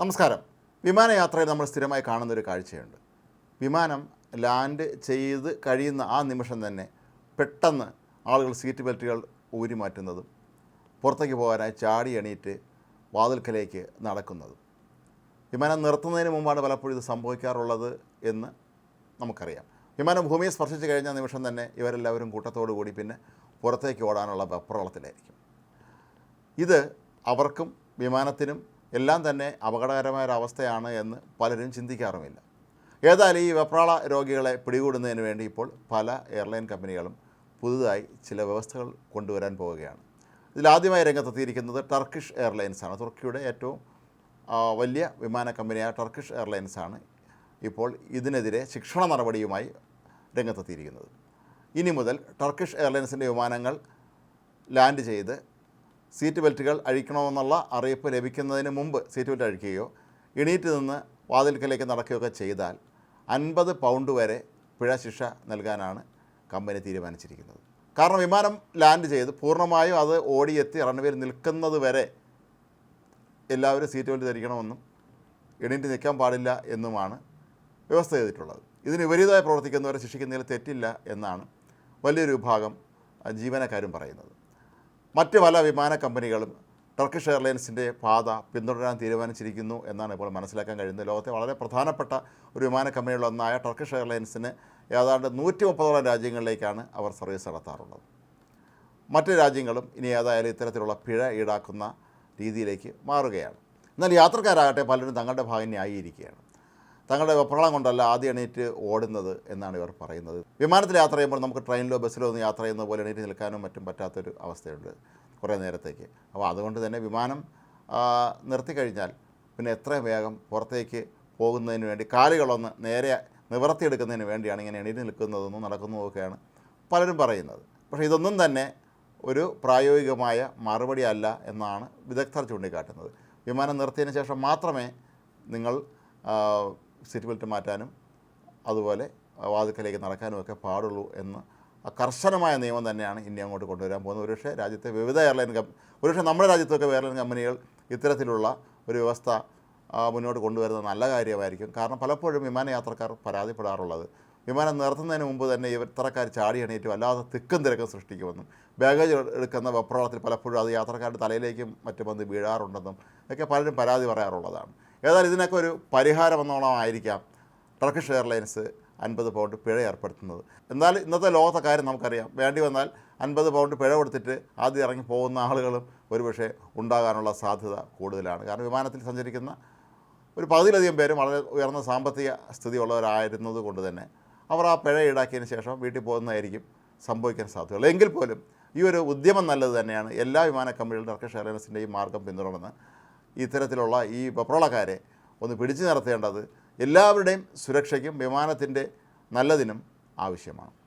നമസ്കാരം. വിമാനയാത്രയിൽ നമ്മൾ സ്ഥിരമായി കാണുന്ന ഒരു കാഴ്ചയുണ്ട്. വിമാനം ലാൻഡ് ചെയ്ത് കഴിയുന്ന ആ നിമിഷം തന്നെ പെട്ടെന്ന് ആളുകൾ സീറ്റ് ബെൽറ്റുകൾ ഊരി മാറ്റുന്നതും പുറത്തേക്ക് പോകാനായി ചാടി എണീറ്റ് വാതിൽക്കലേക്ക് നടക്കുന്നതും. വിമാനം നിർത്തുന്നതിന് മുമ്പാണ് പലപ്പോഴും ഇത് സംഭവിക്കാറുള്ളത് എന്ന് നമുക്കറിയാം. വിമാനം ഭൂമിയെ സ്പർശിച്ച് കഴിഞ്ഞ നിമിഷം തന്നെ ഇവരെല്ലാവരും കൂട്ടത്തോടു കൂടി പിന്നെ പുറത്തേക്ക് ഓടാനുള്ള വെപ്രളത്തിലായിരിക്കും. ഇത് അവർക്കും വിമാനത്തിനും എല്ലാം തന്നെ അപകടകരമായ ഒരു അവസ്ഥയാണ് എന്ന് പലരും ചിന്തിക്കാറുമില്ല. ഏതായാലും ഈ വെപ്രാള രോഗികളെ പിടികൂടുന്നതിന് വേണ്ടി ഇപ്പോൾ പല എയർലൈൻ കമ്പനികളും പുതുതായി ചില വ്യവസ്ഥകൾ കൊണ്ടുവരാൻ പോവുകയാണ്. ഇതിലാദ്യമായി രംഗത്തെത്തിയിരിക്കുന്നത് ടർക്കിഷ് എയർലൈൻസാണ്. തുർക്കിയുടെ ഏറ്റവും വലിയ വിമാന കമ്പനിയായ ടർക്കിഷ് എയർലൈൻസാണ് ഇപ്പോൾ ഇതിനെതിരെ ശിക്ഷണ നടപടിയുമായി രംഗത്തെത്തിയിരിക്കുന്നത്. ഇനി മുതൽ ടർക്കിഷ് എയർലൈൻസിന്റെ വിമാനങ്ങൾ ലാൻഡ് ചെയ്ത് സീറ്റ് ബെൽറ്റുകൾ അഴിക്കണമെന്നുള്ള അറിയിപ്പ് ലഭിക്കുന്നതിന് മുമ്പ് സീറ്റ് ബെൽറ്റ് അഴിക്കുകയോ എണീറ്റ് നിന്ന് വാതിൽക്കലേക്ക് നടക്കുകയൊക്കെ ചെയ്താൽ അൻപത് പൗണ്ട് വരെ പിഴ ശിക്ഷ നൽകാനാണ് കമ്പനി തീരുമാനിച്ചിരിക്കുന്നത്. കാരണം വിമാനം ലാൻഡ് ചെയ്ത് പൂർണമായും അത് ഓടിയെത്തി റൺവേയിൽ നിൽക്കുന്നത് വരെ എല്ലാവരും സീറ്റ് ബെൽറ്റ് ധരിക്കണമെന്നും എണീറ്റ് നിൽക്കാൻ പാടില്ല എന്നുമാണ് വ്യവസ്ഥ ചെയ്തിട്ടുള്ളത്. ഇതിന് വിപരീതമായി പ്രവർത്തിക്കുന്നവരെ ശിക്ഷിക്കുന്നതിൽ തെറ്റില്ല എന്നാണ് വലിയൊരു വിഭാഗം ജീവനക്കാരും പറയുന്നത്. മറ്റ് പല വിമാന കമ്പനികളും ടർക്കിഷ് എയർലൈൻസിന്റെ പാത പിന്തുടരാൻ തീരുമാനിച്ചിരിക്കുന്നു എന്നാണ് ഇപ്പോൾ മനസ്സിലാക്കാൻ കഴിയുന്നത്. ലോകത്തെ വളരെ പ്രധാനപ്പെട്ട ഒരു വിമാന കമ്പനികളിലൊന്നായ ടർക്കിഷ് എയർലൈൻസിന് ഏതാണ്ട് നൂറ്റി മുപ്പതോളം രാജ്യങ്ങളിലേക്കാണ് അവർ സർവീസ് നടത്താറുള്ളത്. മറ്റ് രാജ്യങ്ങളും ഇനി ഏതായാലും ഇത്തരത്തിലുള്ള പിഴ ഈടാക്കുന്ന രീതിയിലേക്ക് മാറുകയാണ്. എന്നാൽ യാത്രക്കാരാകട്ടെ പലരും തങ്ങളുടെ ഭാഗം ന്യായീകരിക്കുകയാണ് തങ്ങളുടെ വെപ്രളം കൊണ്ടല്ല ആദ്യം എണീറ്റ് ഓടുന്നത് എന്നാണ് ഇവർ പറയുന്നത്. വിമാനത്തിൽ യാത്ര ചെയ്യുമ്പോൾ നമുക്ക് ട്രെയിനിലോ ബസ്സിലോ ഒന്നും യാത്ര ചെയ്യുന്ന പോലെ എണീറ്റ് നിൽക്കാനും മറ്റും പറ്റാത്തൊരു അവസ്ഥയുണ്ട് കുറേ നേരത്തേക്ക്. അപ്പോൾ അതുകൊണ്ട് തന്നെ വിമാനം നിർത്തി കഴിഞ്ഞാൽ പിന്നെ എത്രയും വേഗം പുറത്തേക്ക് പോകുന്നതിന് വേണ്ടി കാലുകളൊന്ന് നേരെ നിവർത്തിയെടുക്കുന്നതിന് വേണ്ടിയാണ് ഇങ്ങനെ എണീറ്റ് നിൽക്കുന്നതെന്നും നടക്കുന്നതൊക്കെയാണ് പലരും പറയുന്നത്. പക്ഷേ ഇതൊന്നും തന്നെ ഒരു പ്രായോഗികമായ മറുപടി അല്ല എന്നാണ് വിദഗ്ധർ ചൂണ്ടിക്കാട്ടുന്നത്. വിമാനം നിർത്തിയതിന് ശേഷം മാത്രമേ നിങ്ങൾ സീറ്റ് ബെൽറ്റ് മാറ്റാനും അതുപോലെ വാതുക്കലേക്ക് നടക്കാനും ഒക്കെ പാടുള്ളൂ എന്ന് കർശനമായ നിയമം തന്നെയാണ് ഇന്ത്യ അങ്ങോട്ട് കൊണ്ടുവരാൻ പോകുന്നത്. ഒരുപക്ഷെ രാജ്യത്തെ വിവിധ എയർലൈൻ കമ്പ ഒരുപക്ഷെ നമ്മുടെ രാജ്യത്തൊക്കെ എയർലൈൻ കമ്പനികൾ ഇത്തരത്തിലുള്ള ഒരു വ്യവസ്ഥ മുന്നോട്ട് കൊണ്ടുവരുന്നത് നല്ല കാര്യമായിരിക്കും. കാരണം പലപ്പോഴും വിമാനയാത്രക്കാർ പരാതിപ്പെടാറുള്ളത്. വിമാനം നിർത്തുന്നതിന് മുമ്പ് തന്നെ ഇവർ ചാടി എണീറ്റും അല്ലാതെ തിക്കും തിരക്കും സൃഷ്ടിക്കുമെന്നും ബാഗേജ് എടുക്കുന്ന വെപ്രാളത്തിൽ പലപ്പോഴും അത് യാത്രക്കാരുടെ തലയിലേക്കും മറ്റു വന്ന് വീഴാറുണ്ടെന്നും ഒക്കെ പലരും പരാതി പറയാറുള്ളതാണ്. ഏതായാലും ഇതിനൊക്കെ ഒരു പരിഹാരമെന്നോണമായിരിക്കാം ടർക്കിഷ് എയർലൈൻസ് അൻപത് പൗണ്ട് പിഴ ഏർപ്പെടുത്തുന്നത്. എന്നാൽ ഇന്നത്തെ ലോകത്തെ കാര്യം നമുക്കറിയാം. വേണ്ടി വന്നാൽ അൻപത് പൗണ്ട് പിഴ കൊടുത്തിട്ട് ആദ്യം ഇറങ്ങി പോകുന്ന ആളുകളും ഒരുപക്ഷെ ഉണ്ടാകാനുള്ള സാധ്യത കൂടുതലാണ്. കാരണം വിമാനത്തിൽ സഞ്ചരിക്കുന്ന ഒരു പകുതിയിലധികം പേരും വളരെ ഉയർന്ന സാമ്പത്തിക സ്ഥിതി ഉള്ളവരായിരുന്നത് കൊണ്ട് തന്നെ അവർ ആ പിഴ ഈടാക്കിയതിന് ശേഷം വീട്ടിൽ പോകുന്നതായിരിക്കും സംഭവിക്കാൻ സാധ്യതയുള്ളൂ. എങ്കിൽ പോലും ഈ ഒരു ഉദ്യമം നല്ലത് തന്നെയാണ്. എല്ലാ വിമാന കമ്പനികളും ടർക്കിഷ് എയർലൈൻസിന്റെയും മാർഗം പിന്തുടർന്ന് ഇത്തരത്തിലുള്ള ഈ പപ്രോളക്കാരെ ഒന്ന് പിടിച്ചു നിർത്തേണ്ടത് എല്ലാവരുടെയും സുരക്ഷയ്ക്കും വിമാനത്തിന്റെ നല്ലതിനും ആവശ്യമാണ്.